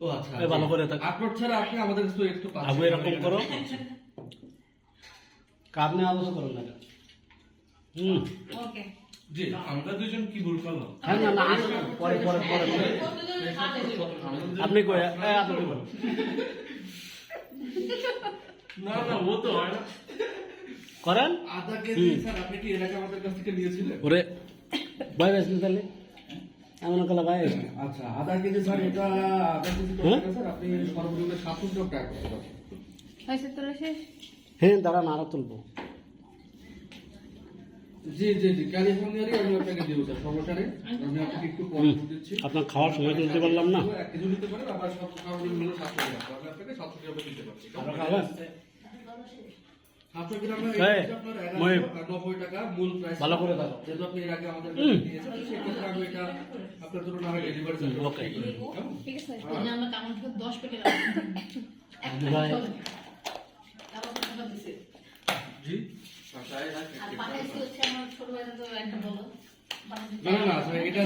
ও আচ্ছা ভালো করে থাক। আপলোড ছাড়া আপনি আমাদের কাছে একটু পাচ্ছেন আবু এরকম করো। কাপ নিয়ে আলোচনা করো না হুম। ওকে। জি আমরা দুজন কি ভুল করলাম? হ্যাঁ না না পরে পরে পরে। আপনি কই? এই আপনি বলেন। না না ও তো হয় না। করেন? আধা কেজি স্যার আপনি কি এর আগে আমাদের কাছ থেকে নিয়েছিলেন? ওরে ভাই বেশ তাহলে? এমন কলা ভাই আচ্ছা আধা কেজি স্যার এটা আধা কেজি হ্যাঁ? স্যার? আপনি সর্বনিম্ন সাতশো টাকা। তোলা শেষ? হ্যাঁ দাঁড়ান আরও তুলবো। জি জি জি ক্যালিফোর্নিয়ারই আমি আপনাকে দিব স্যার সমস্যা নেই আমি আপনাকে একটু। করে দিচ্ছি। আপনার খাওয়ার সময় তুলতে পারলাম না। এক কেজি নিতে পারেন আবার সব সর্বনিম্ন সাতশো গ্রাম তো আমি আপনাকে সাতশো গ্রাম দিতে পারছি। সাতশো টাকা মূল ভালো করে দাও। যেহেতু আপনি এর আগে আমাদের। নিয়েছেন সেক্ষেত্রে আমি এটা আপনার জন্য না হয় ডেলিভারি চার্জ ওকে। ঠিক আছে। আমরা কেমন করে দশ পেটে ভাই। জি। আর পাঠাইছি হচ্ছে আমার ছোট ভাইটা তো একটা বলো না না না এটা